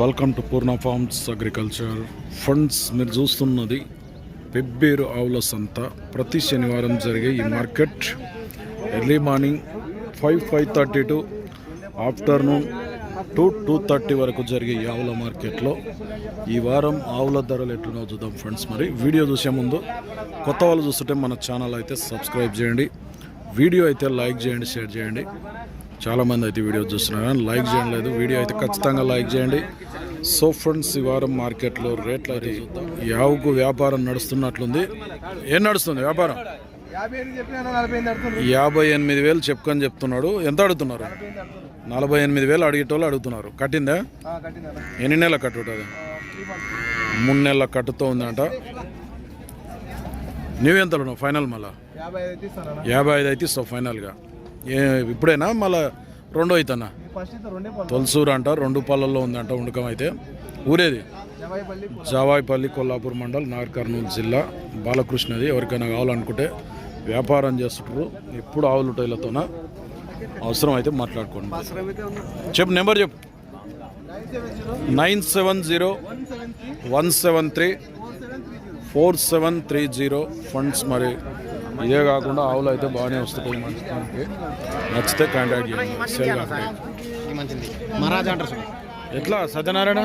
Welcome to Purna farms agriculture funds మీరు చూస్తున్నది పెబ్బేరు ఆవుల సంత. ప్రతి శనివారం జరిగే ఈ market. Early morning five five thirty to afternoon two two thirty వరకు జరిగే ఈ ఆవుల మార్కెట్లో. ఈ వారం ఆవుల ధరలు ఎట్లున్నా చూద్దాం ఫ్రెండ్స్ మరి. వీడియో చూసే ముందు కొత్త వాళ్ళు చూస్తుంటే మన ఛానల్ అయితే సబ్స్క్రైబ్ చేయండి. వీడియో అయితే లైక్ చేయండి షేర్ చేయండి. చాలామంది అయితే వీడియో చూస్తున్నారు. కానీ లైక్ చేయడం లేదు. వీడియో అయితే ఖచ్చితంగా లైక్ చేయండి. సో ఫ్రెండ్స్ ఈ వారం మార్కెట్లో రేట్లు అయితే యావుకు వ్యాపారం నడుస్తున్నట్లుంది. ఏం నడుస్తుంది వ్యాపారం? యాభై ఎనిమిది వేలు చెప్పుకొని చెప్తున్నాడు. ఎంత అడుగుతున్నారు? నలభై ఎనిమిది వేలు అడిగేటోళ్ళు అడుగుతున్నారు. కట్టిందా? ఎన్ని నెలల కట్టు ఉంటుంది మూడు నెలల కట్టుతో ఉందంట. నువ్వెంతలు ఫైనల్ మళ్ళా? యాభై ఐదు అయితే ఇస్తావు ఫైనల్గా ఇప్పుడైనా? మళ్ళా రెండో అవుతానా ఫస్ట్ అయితే రెండే పళ్ళు తొలసూరు అంట రెండు పళ్ళల్లో ఉందంట ఉండకం అయితే. ఊరేది? జావాయిపల్లి కొల్లాపూర్. మండల్ నాగర్ కర్నూలు జిల్లా. బాలకృష్ణది ఎవరికైనా కావాలనుకుంటే వ్యాపారం చేస్తుంటారు ఎప్పుడు ఆవులు టైలతోన అవసరం అయితే మాట్లాడుకోండి. చెప్పు నెంబర్ చెప్పు. Nine seven zero one seven three four seven three zero funds మరి ఇదే కాకుండా ఆవులు అయితే బాగానే వస్తుంది మంచి నచ్చితే కాంటాక్ట్ చేయండి. సేల్ మహారాజా అంటారు ఎట్లా? సత్యనారాయణ?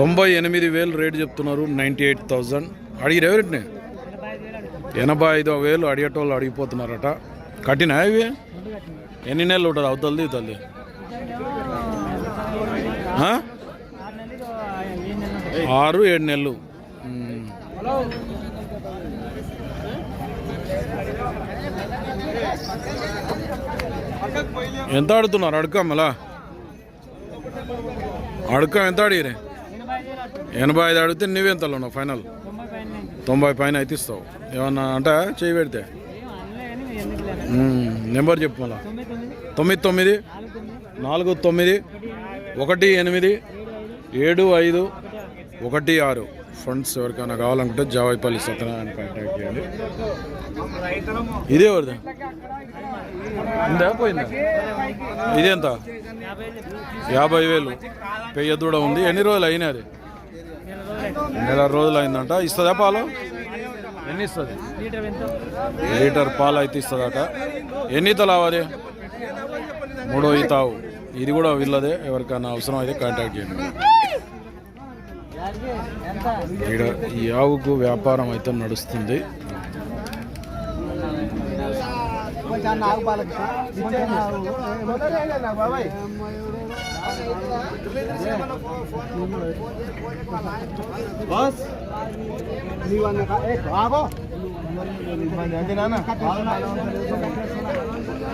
తొంభై ఎనిమిది వేలు రేటు చెప్తున్నారు నైంటీ ఎయిట్ థౌజండ్ అడిగిరు ఎవరిని? ఎనభై ఐదో వేలు అడిగేటోళ్ళు అడిగిపోతున్నారట. కట్టినా ఇవి? ఎన్ని నెలలు ఉంటుంది? అవుతుంది తల్లి ఆరు ఏడు నెలలు. ఎంత ఆడుతున్నారు? అడుక మళ్ళా అడుక ఎంత ఆడిరే ఎనభై ఐదు అడిగితే నువ్వెంతలో ఉన్నావు? ఫైనల్. తొంభై పైన అయితే ఇస్తావు. ఏమన్నా అంటే? చేయి పెడితే. నెంబర్ చెప్పు మళ్ళా. తొమ్మిది తొమ్మిది నాలుగు తొమ్మిది ఒకటి ఎనిమిది ఏడు ఐదు ఒకటి ఆరు. ఫండ్స్ ఎవరికైనా కావాలనుకుంటే జావాయిపల్లి సత్యనారాయణ కాంటాక్ట్ చేయండి. ఇదే ఎవరిది? ఇందా పోయిందా? ఇదేంత యాభై వేలు. పెయ్య దూడ ఉంది. ఎన్ని రోజులు అయినాయి నెల రోజులు అయిందంట. ఇస్తుందా పాలు? ఎన్ని ఇస్తుంది? లీటర్ పాలు అయితే ఇస్తుందట. ఎన్ని ఈతలు అది? మూడో ఈతావు ఇది కూడా వీళ్ళదే. ఎవరికైనా అవసరం అయితే కాంటాక్ట్ చేయండి. ఈడ ఈ ఆవుకు వ్యాపారం అయితే నడుస్తుంది. బాస్ ఆగో అది నాన్న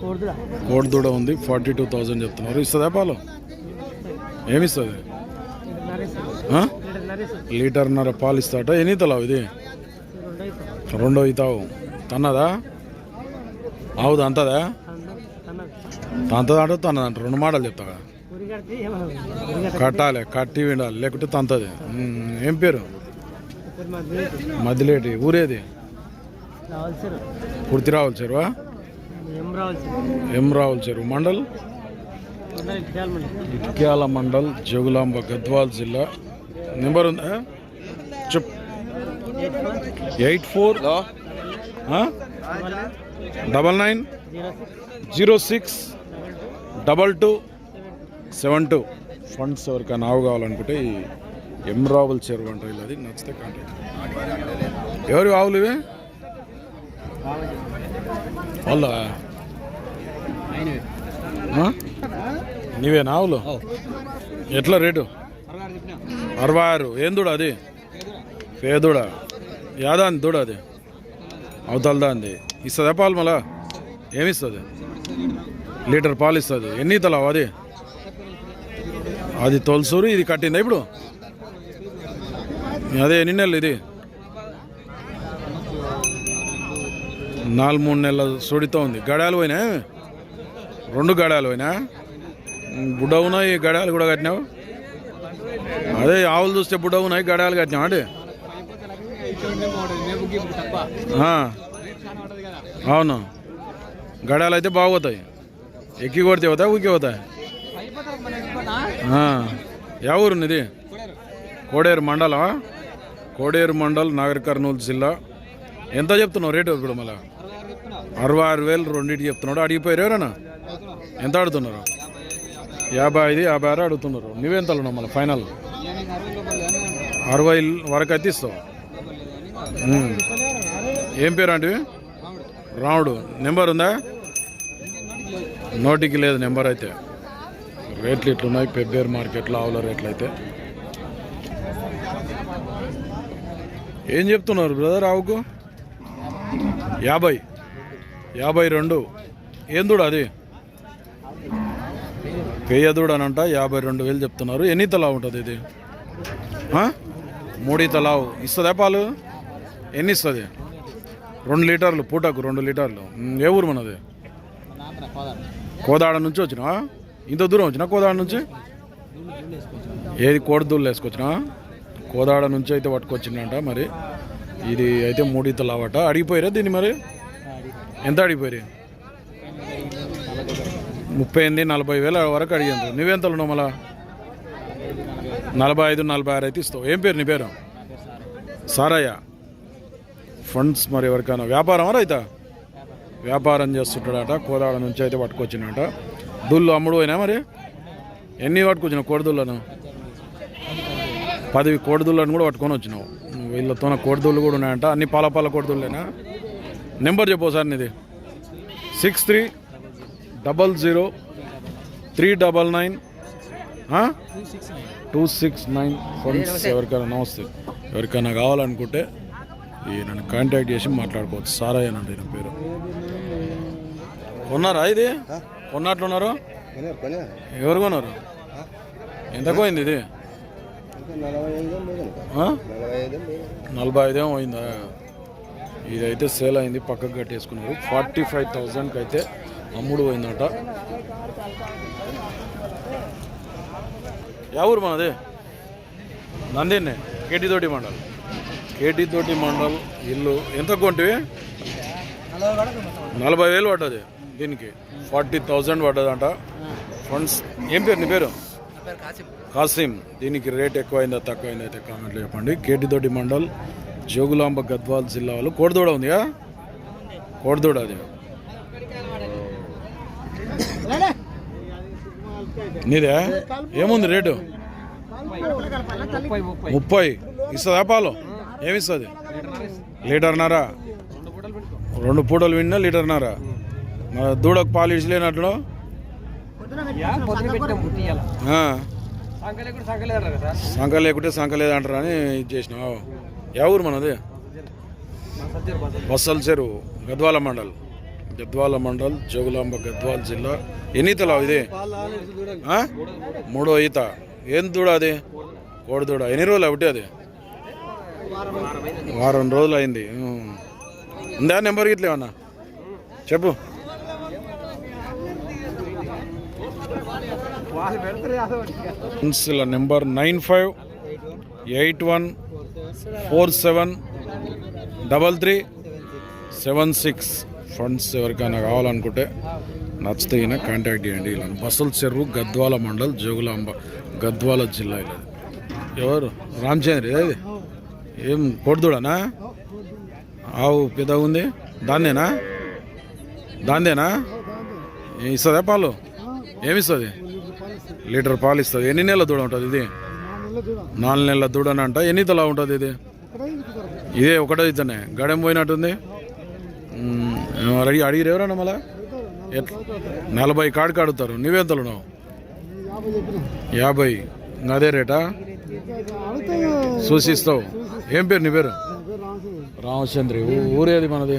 కోడి దూడ ఉంది ఫార్టీ టూ థౌజండ్ చెప్తున్నారు. ఇస్తుందా పాలు? ఏమిస్తుంది? ఆ? లీటర్న్నర పాలు ఇస్తాట. ఎన్ని తలావు ఇది? రెండో ఇతావు. తన్నదా? ఆవుదా అంతదా? తంతదా అంటే తన్నదంట రెండు మాటలు చెప్తా కదా. కట్టాలి కట్టి వినాలి లేకుంటే తంతది. ఏం పేరు? మదిలేటి ఊరేది? పూర్తి రావుల చెరువా ఎం రావుల చెరువు మండల్? ఇట్క్యాల మండల్ జగులాంబ గద్వాల్ జిల్లా. నెంబర్ ఉందా చెప్ eight four? Double nine? Zero six? Double two? Seven two? Funds ఎవరికైనా ఆవు కావాలనుకుంటే ఈ ఎమ్రావుల చెరువు అంటారు ఇలా అది నచ్చితే కాంటాక్ట్ ఎవరి ఆవులు ఇవి? వాళ్ళ నీవేనా ఆవులు? ఎట్లా రేటు? అరవై ఆరు. ఏం దూడ అది? పేదూడ? యాదా అని దూడ అది. అవతలదా అంది ఇస్తుందా పాలు మళ్ళా? ఏమిస్తుంది? లీటర్ పాలు ఇస్తుంది. ఎన్ని తలావు అది? అది తొలసూరు ఇది కట్టిందా ఇప్పుడు? అదే ఎన్ని నెలలు ఇది? నాలుగు మూడు నెలల సుడితో ఉంది. గడాలు పోయినా రెండు గడాలు పోయినా? బుడ్డ ఉన్నాయి గడాలు కూడా కట్టినావు? అదే ఆవులు చూస్తే బుడ్డ ఉన్నాయి గడాలు కట్టినావు అంటే అవును. గడాలు అయితే బాగుతాయి ఎక్కి కొడితే పోతాయి ఊకి పోతాయి యా ఊరు ఇది కోడేరు మండలం? కోడేరు మండల్ నాగర్ కర్నూలు జిల్లా. ఎంత చెప్తున్నావు రేటు ఇప్పుడు మళ్ళీ? అరవై ఆరు వేలు రెండింటికి చెప్తున్నాడు. అడిగిపోయారు ఎవరన్నా? ఎంత అడుగుతున్నారు యాభై ఐదు యాభై ఆరు అడుగుతున్నారు నువ్వెంత ఉన్నావు మళ్ళీ ఫైనల్ అరవై వరకు అయితే ఇస్తావు. ఏం పేరు అంటే రాముడు. నెంబర్ ఉందా? నోటికి లేదు నెంబర్ అయితే. రేట్లు ఇట్లున్నాయి పెబ్బేరు మార్కెట్లో ఆవుల రేట్లు అయితే. ఏం చెప్తున్నారు బ్రదర్ ఆవుకు? యాభై. యాభై రెండు. ఏం అది? పేయదుడు అని అంట యాభై రెండు వేలు చెప్తున్నారు. ఎన్ని తలావు ఉంటుంది ఇది? మూడీ తలావు. ఇస్తుందా పాలు? ఎన్ని ఇస్తుంది? రెండు లీటర్లు పూటకు రెండు లీటర్లు. ఏ ఊరు మనది? కోదాడ నుంచి వచ్చినా ఇంత దూరం వచ్చినా కోదాడ నుంచి? ఏది కోడదూళ్ళు వేసుకొచ్చినా? కోదాడ నుంచి అయితే పట్టుకొచ్చిందంట మరి. ఇది అయితే మూడీ తలావట అడిగిపోయారా దీన్ని మరి? ఎంత అడిగిపోయారు? ముప్పై ఎనిమిది నలభై వేల వరకు అడిగాను నువ్వెంతలు ఉన్నావు మళ్ళా? నలభై ఐదు నలభై ఆరు అయితే ఇస్తావు. ఏం పేరు నీ పేరు? సారయ్య. ఫండ్స్ మరి ఎవరికైనా? వ్యాపారం రైతా? వ్యాపారం చేస్తుంటాడట కోదాడ నుంచి అయితే పట్టుకొచ్చినట దుళ్ళు అమ్ముడు పోయినా మరి? ఎన్ని పట్టుకొచ్చినావు కోడిదుళ్ళను పది కోడిదుళ్ళను కూడా పట్టుకొని వచ్చినావు. వీళ్ళతో కోడిదుళ్ళు కూడా ఉన్నాయంట. అన్ని పాల పాల కోడిదుళ్ళేనా నెంబర్ చెప్పు సార్ నీది. Six three double zero three double nine two six nine. Funds ఎవరికైనా నమస్తే. ఎవరికైనా కావాలనుకుంటే ఈ నన్ను కాంటాక్ట్ చేసి మాట్లాడుకోవచ్చు. సారయ్య అంటే నా పేరు. కొన్నారా ఇది? కొన్నట్లున్నారు ఎవరు కొన్నారు? ఎంత పోయింది ఇది? నలభై ఐదేమో పోయిందా? ఇదైతే సేల్ అయింది పక్కకు కట్టేసుకున్నారు. ఫార్టీ ఫైవ్ థౌజండ్కి అయితే అమ్ముడు పోయిందట. యా ఊరు మనది? నందిన్నే కేటీతోటి మండల్. కేటీతోటి మండల్ ఇల్లు ఎంత కొంటివి? నలభై వేలు పడ్డది దీనికి. Forty thousand పడ్డదంట. ఫండ్స్ ఏం పేరు నీ పేరు? కాసిం. దీనికి రేట్ ఎక్కువైందా తక్కువైందా అయితే కామెంట్లో చెప్పండి. కేటీతోటి మండల్ జోగులాంబ గద్వాల్ జిల్లా వాళ్ళు కోడిదూడ ఉందిగా? కోడిదూడ అది. నీదే? ఏముంది రేటు? ముప్పై. ఇస్తుందా పాలు? ఏమిస్తుంది? లీటర్నరా? రెండు పూటలు విన్నా లీటర్నరా? మరి దూడకు పాలు ఇచ్చలేనట్లు సంఖ లేకుంటే సంఖ లేదంటారు అని ఇది చేసినావు యా ఊరు మనది? బస్సల్ చెరువు. గద్వాల మండల్. గద్వాల మండల్ జోగులాంబ గద్వాల జిల్లా. ఎన్ని ఈతలావు ఇది? మూడో ఈత. ఏం దూడ అది? కోడి దూడ. ఎన్ని రోజులు ఒకటి అది? వారం రోజులు అయింది. ఉందా నెంబర్ గిట్ల ఏమన్నా? చెప్పు. ఇలా number nine five eight one four seven double three seven six. Funds ఎవరికైనా కావాలనుకుంటే నచ్చితే ఈయన కాంటాక్ట్ చేయండి. ఇలా బసల్ చెరువు గద్వాల మండల్ జోగులాంబ గద్వాల జిల్లా ఇలా ఎవరు? రామచంద్ర ఇది ఏం కొడుదుడనా? ఆవు పెద్ద ఉంది? దాన్నేనా? దాందేనా ఇస్తుందా పాలు? ఏమిస్తుంది? లీటర్ పాలు ఇస్తుంది. ఎన్ని నెలల దూడ ఉంటుంది ఇది? నాలుగు నెలల దూడనంట. అంట ఎన్ని తలా ఉంటుంది ఇది? ఇదే ఒకటే ఇద్దనే గడెం పోయినట్టుంది? అడిగి అడిగిరు ఎవరన్నా మళ్ళా నలభై కాడు అడుగుతారు నువ్వెంతలు ఉన్నావు యాభై. ఇంకా అదే రేటా? సూచిస్తావు. ఏం పేరు నీ పేరు? రామచంద్రి. ఊరేది మనది?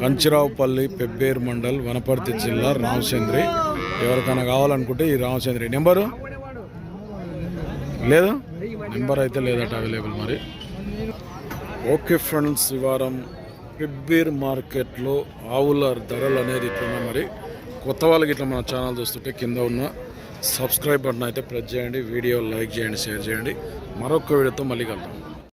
కంచిరావుపల్లి పెబ్బేరు మండల్ వనపర్తి జిల్లా రామచంద్రి. ఎవరికైనా కావాలనుకుంటే ఈ రామచంద్రి. నెంబరు? లేదు? నెంబర్ అయితే లేదట అవైలబుల్ మరి. ఓకే ఫ్రెండ్స్ ఈ వారం పెబ్బేరు మార్కెట్లో ఆవుల ధరలు అనేది ఇట్లున్నాయి మరి కొత్త వాళ్ళకి ఇట్లా మన ఛానల్ చూస్తుంటే కింద ఉన్న సబ్స్క్రైబ్ బటన్ అయితే ప్రెస్ చేయండి వీడియో లైక్ చేయండి షేర్ చేయండి. మరొక వీడియోతో మళ్ళీ కలుద్దాం.